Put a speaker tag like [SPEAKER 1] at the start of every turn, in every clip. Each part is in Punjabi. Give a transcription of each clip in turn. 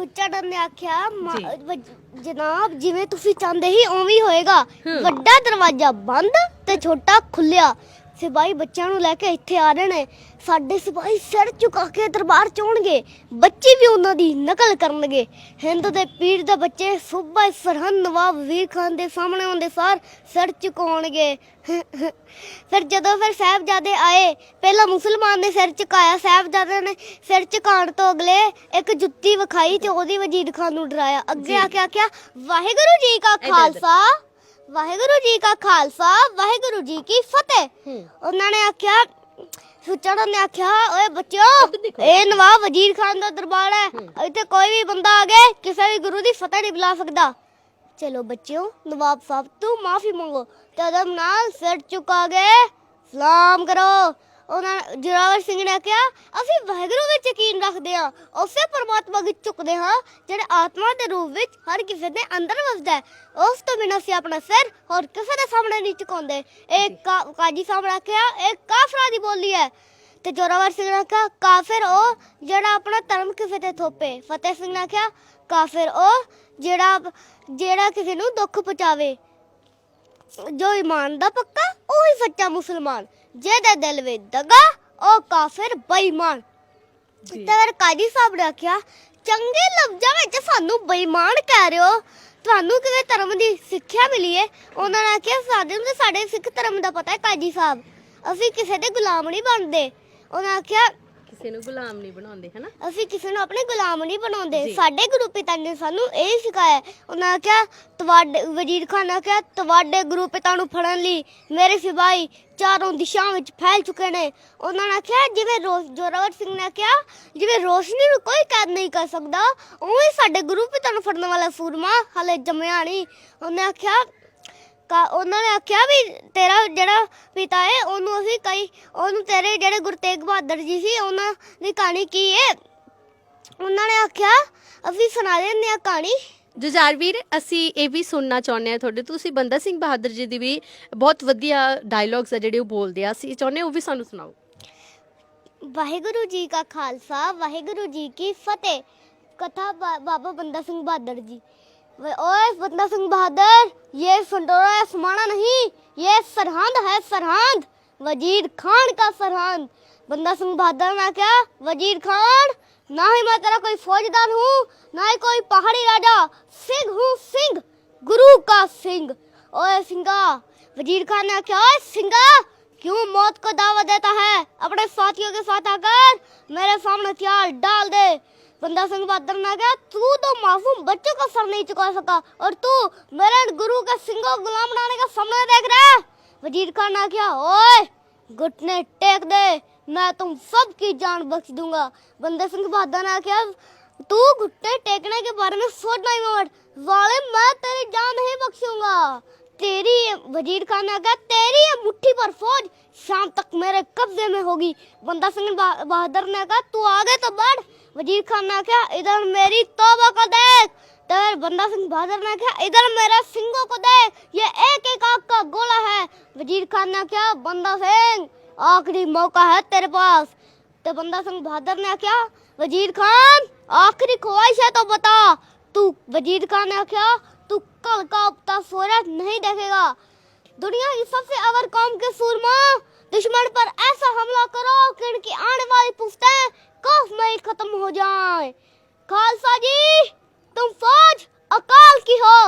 [SPEAKER 1] ਸੁੱਚਾ ਨੇ ਆਖਿਆ ਜਨਾਬ ਜਿਵੇਂ ਤੁਸੀਂ ਚਾਹੁੰਦੇ ਸੀ ਉਵੇਂ ਹੀ ਹੋਏਗਾ।
[SPEAKER 2] ਹੂੰ।
[SPEAKER 1] ਵੱਡਾ ਦਰਵਾਜ਼ਾ ਬੰਦ ਤੇ ਛੋਟਾ ਖੁੱਲਿਆ ਸਿਪਾਹੀ ਬੱਚਿਆਂ ਨੂੰ ਲੈ ਕੇ ਇੱਥੇ ਆ ਰਹੇ ਨੇ। ਸਾਡੇ ਸਿਪਾਹੀ ਸਿਰ ਝੁਕਾ ਕੇ ਦਰਬਾਰ ਚ ਆਉਣਗੇ। ਬੱਚੇ ਵੀ ਉਹਨਾਂ ਦੀ ਨਕਲ ਕਰਨਗੇ। ਹਿੰਦ ਦੇ ਪੀਰ ਦੇ ਬੱਚੇ ਸੂਬਾ ਸਰਹੰਦ ਨਵਾਬ ਵੀਰ ਖਾਨ ਦੇ ਸਾਹਮਣੇ ਆਉਂਦੇ ਸਾਰ ਸਿਰ ਝੁਕਾਉਣਗੇ। ਫਿਰ ਜਦੋਂ ਫਿਰ ਸਾਹਿਬਜ਼ਾਦੇ ਆਏ ਪਹਿਲਾਂ ਮੁਸਲਮਾਨ ਨੇ ਸਿਰ ਝੁਕਾਇਆ ਸਾਹਿਬਜ਼ਾਦੇ ਨੇ ਸਿਰ ਝੁਕਾਉਣ ਤੋਂ ਅਗਲੇ ਇੱਕ ਜੁੱਤੀ ਵਿਖਾਈ ਤੇ ਉਹਦੀ ਵਜੀਦ ਖਾਨ ਨੂੰ ਡਰਾਇਆ। ਅੱਗੇ ਆ ਕੇ ਆਖਿਆ ਵਾਹਿਗੁਰੂ ਜੀ ਕਾ। ਖਾਲਸਾ। ਵਾਹਿਗੁਰੂ ਜੀ ਕਾ ਖਾਲਸਾ ਵਾਹਿਗੁਰੂ ਜੀ ਕੀ ਫਤਿਹ। ਉਹਨਾਂ ਨੇ ਆਖਿਆ ਸੁਚੜਾ ਨੇ ਆਖਿਆ ਓਏ ਬੱਚਿਓ। ਇਹ ਨਵਾਬ ਵਜ਼ੀਰ ਖਾਨ ਦਾ ਦਰਬਾਰ ਹੈ। ਇੱਥੇ ਕੋਈ ਵੀ ਬੰਦਾ ਆ ਗਿਆ ਕਿਸੇ ਵੀ ਗੁਰੂ ਦੀ ਫਤਿਹ ਨਹੀਂ ਬੁਲਾ ਸਕਦਾ। ਚਲੋ ਬੱਚਿਓ ਨਵਾਬ ਸਾਹਿਬ ਤੋਂ ਮਾਫੀ ਮੰਗੋ। ਤੇ ਅਦਬ ਨਾਲ ਸਿਰ ਝੁਕਾ ਕੇ ਸਲਾਮ ਕਰੋ। ਉਹਨਾਂ ਜੋਰਾਵਰ ਸਿੰਘ ਨੇ ਕਿਹਾ, ਅਸੀਂ ਵਾਹਿਗੁਰੂ ਵਿੱਚ ਯਕੀਨ ਰੱਖਦੇ ਹਾਂ, ਉਸੇ ਪਰਮਾਤਮਾ ਵਿੱਚ ਝੁਕਦੇ ਹਾਂ, ਜਿਹੜੇ ਆਤਮਾ ਦੇ ਰੂਪ ਵਿੱਚ ਹਰ ਕਿਸੇ ਦੇ ਅੰਦਰ ਵਸਦਾ ਹੈ। ਉਸ ਤੋਂ ਬਿਨਾਂ ਅਸੀਂ ਆਪਣਾ ਸਿਰ ਹੋਰ ਕਿਸੇ ਦੇ ਸਾਹਮਣੇ ਨਹੀਂ ਝੁਕਾਉਂਦੇ। ਇਹ ਕਾ- ਕਾਜੀ ਸਾਹਿਬ ਨੇ ਕਿਹਾ, ਇਹ ਕਾਫਰਾਂ ਦੀ ਬੋਲੀ ਹੈ। ਤੇ ਜੋਰਾਵਰ ਸਿੰਘ ਨੇ ਕਿਹਾ, ਕਾਫਰ ਉਹ ਜਿਹੜਾ ਆਪਣਾ ਧਰਮ ਕਿਸੇ ਤੇ ਥੋਪੇ। ਫਤਿਹ ਸਿੰਘ ਨੇ ਕਿਹਾ, ਕਾਫਰ ਉਹ ਜਿਹੜਾ ਜਿਹੜਾ ਕਿਸੇ ਨੂੰ ਦੁੱਖ ਪਹੁੰਚਾਵੇ। ਜੋ ਇਮਾਨ ਦਾ ਪੱਕਾ ਉਹ ਸੱਚਾ ਮੁਸਲਮਾਨ। ਜਿਹਦੇ ਦਿਲ ਵਿੱਚ ਦਗਾ ਉਹ ਕਾਫਰ ਬੇਈਮਾਨ। ਤੇ ਫਿਰ ਕਾਜੀ ਸਾਹਿਬ ਨੇ ਆਖਿਆ ਚੰਗੇ ਲਫ਼ਜ਼ਾਂ ਵਿੱਚ ਸਾਨੂੰ ਬੇਈਮਾਨ ਕਹਿ ਰਹੇ ਹੋ ਤੁਹਾਨੂੰ ਕਿਵੇਂ ਧਰਮ ਦੀ ਸਿੱਖਿਆ ਮਿਲੀ ਹੈ ਉਹਨਾਂ ਨੇ ਆਖਿਆ ਸਾਡੇ ਨੂੰ ਤਾਂ ਸਾਡੇ ਸਿੱਖ ਧਰਮ ਦਾ ਪਤਾ ਹੈ ਕਾਜੀ ਸਾਹਿਬ। ਅਸੀਂ ਕਿਸੇ ਦੇ ਗੁਲਾਮ ਨਹੀਂ ਬਣਦੇ। ਉਹਨਾਂ ਆਖਿਆ
[SPEAKER 2] ਕਿਸੇ ਨੂੰ ਗੁਲਾਮ ਨਹੀਂ ਬਣਾਉਂਦੇ ਹਨਾ
[SPEAKER 1] ਅਸੀਂ ਕਿਸੇ ਨੂੰ ਆਪਣੇ ਗੁਲਾਮ ਨਹੀਂ ਬਣਾਉਂਦੇ। ਸਾਡੇ ਗੁਰੂ ਪਿਤਾ ਨੇ ਸਾਨੂੰ ਇਹ ਸਿਖਾਇਆ। ਉਹਨਾਂ ਕਿਹਾ ਤੁਹਾਡੇ ਵਜ਼ੀਰ ਖਾਨ ਨੇ ਕਿਹਾ ਤੁਹਾਡੇ ਗੁਰੂ ਪਿਤਾ ਨੂੰ ਫੜਨ ਲਈ ਮੇਰੇ ਸਿਪਾਹੀ ਚਾਰੋਂ ਦਿਸ਼ਾਵਾਂ ਵਿੱਚ ਫੈਲ ਚੁੱਕੇ ਨੇ ਉਹਨਾਂ ਨੇ ਕਿਹਾ ਜਿਵੇਂ ਰੋਸ਼ ਜੋਰਾਵਰ ਸਿੰਘ ਨੇ ਕਿਹਾ ਜਿਵੇਂ ਰੋਸ਼ਨੀ ਨੂੰ ਕੋਈ ਕੈਦ ਨਹੀਂ ਕਰ ਸਕਦਾ ਉਵੇਂ ਸਾਡੇ ਗੁਰੂ ਪਿਤਾ ਨੂੰ ਫੜਨ ਵਾਲਾ ਸੂਰਮਾ ਹਲੇ ਜੰਮਿਆ ਨਹੀਂ ਉਹਨੇ ਆਖਿਆ ਕਾ ਉਹਨਾਂ ਨੇ ਆਖਿਆ ਵੀ ਤੇਰਾ ਜਿਹੜਾ ਪਿਤਾ ਹੈ ਉਹਨੂੰ ਅਸੀਂ ਕਈ ਉਹਨੂੰ ਤੇਰੇ ਜਿਹੜੇ ਗੁਰੂ ਬਹਾਦਰ ਜੀ ਸੀ ਉਹਨਾਂ ਦੀ ਕਹਾਣੀ ਕੀ ਹੈ ਉਹਨਾਂ ਨੇ ਆਖਿਆ ਅਸੀਂ ਸੁਣਾ ਦਿੰਦੇ ਆ ਕਹਾਣੀ।
[SPEAKER 2] ਜੁਝਾਰ ਅਸੀਂ ਇਹ ਵੀ ਸੁਣਨਾ ਚਾਹੁੰਦੇ ਆ ਤੁਹਾਡੇ ਤੁਸੀਂ ਬੰਦਾ ਸਿੰਘ ਬਹਾਦਰ ਜੀ ਦੀ ਵੀ ਬਹੁਤ ਵਧੀਆ ਡਾਇਲੌਗਸ ਆ ਜਿਹੜੇ ਉਹ ਬੋਲਦੇ ਆ। ਅਸੀਂ ਚਾਹੁੰਦੇ ਉਹ ਵੀ ਸਾਨੂੰ ਸੁਣਾਓ।
[SPEAKER 1] ਵਾਹਿਗੁਰੂ ਜੀ ਕਾ ਖਾਲਸਾ ਵਾਹਿਗੁਰੂ ਜੀ ਕੀ ਫਤਿਹ। ਕਥਾ ਬਾਬਾ ਬੰਦਾ ਸਿੰਘ ਬਹਾਦਰ ਜੀ। वे- ओए बंदा सिंह बहादुर, ये संडोरा है, समाना नहीं, ये सरहंद है, सरहंद। वज़ीर खान का सरहंद। बंदा सिंह बहादुर ने क्या? वज़ीर खान, ना ही मैं तेरा कोई फौजदार हूँ, ना ही कोई पहाड़ी राजा। सिंह हूँ सिंह, गुरु का सिंह। ओए सिंगा, वज़ीर खान ने क्या? ओए सिंगा, क्यों मौत को दावा देता है? अपने साथियों के साथ आकर मेरे सामने हथियार डाल दे। बंदा सिंह बहादुर ने कहा तू तो मासूम बच्चों का सर नहीं चुका सका और तू मेरे गुरु का सिंगों को गुलाम बनाने का सपना देख रहा है वजीर खान ने कहा ओए घुटने टेक दे मैं तुम सबकी जान बख्श दूंगा बंदे सिंह बहादुर ने कहा तू घुटने टेकने के बारे में सोचना ही मत जालिम मैं तेरी जान नहीं बख्शूंगा तेरी वज़ीर खान कहा, तेरी ये मुट्ठी पर फौज शाम तक मेरे कब्जे में होगी। बंदा सिंह बहादुर ने कहा, तू आगे तो बढ़। वज़ीर खान ने कहा, इधर मेरी तौबा को देख। तर बंदा सिंह बहादुर ने कहा, इधर मेरे सिंगों को देख। ये एक एक आग का गोला है। वज़ीर खान ने कहा, बंदा सिंह, आखिरी मौका है तेरे पास। तो बंदा सिंह बहादुर ने क्या वज़ीर खान, आखिरी ख्वाहिश है तो बता। तू वज़ीर खान ने क्या तू कल का उगता सूरज नहीं देखेगा। दुनिया की सबसे अवर कौम के सूरमा, दुश्मन पर ऐसा हमला करो कि इनकी आने वाली पुश्तें कफ में खत्म हो जाएँ। खालसा जी, तुम फौज अकाल की हो।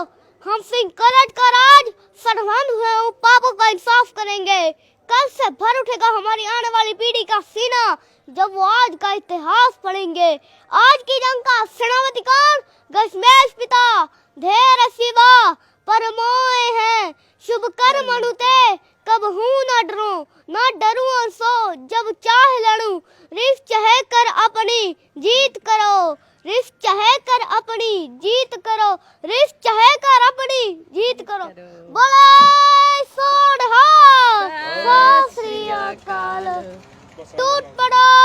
[SPEAKER 1] हम सिंह करट का राज सरहंद हुए हूँ पापों का इंसाफ करेंगे। कल से भर उठेगा हमारी आने वाली पीढ़ी का सीना, जब वो आज का इतिहास पढ़ेंगे। आज की जंग का सेनापति कौन? गशमेश पिता। ਢੇਰ ਸਿਵਾ ਪਰਮੋਏ ਹੈ। ਸ਼ੁਭ ਕਰ ਮਣੁਤੇ ਕਬ ਹੂੰ ਨਾ ਡਰੋ ਨਾ ਡਰੂ ਔਰ ਸੋ ਜਬ ਚਾਹ ਲੜੂ ਰਿਸ ਚਾਹੇ ਕਰ ਆਪਣੀ ਜੀਤ ਕਰੋ। ਰਿਸ ਚਾਹੇ ਕਰ ਆਪਣੀ ਜੀਤ ਕਰੋ। ਰਿਸ ਚਾਹੇ ਕਰ ਆਪਣੀ ਜੀਤ ਕਰੋ।
[SPEAKER 2] ਬੋਲੇ
[SPEAKER 1] ਸੋੜ ਹਾ ਸਤਿ ਸ੍ਰੀ ਅਕਾਲ। ਟੁੱਟ ਪੜੋ।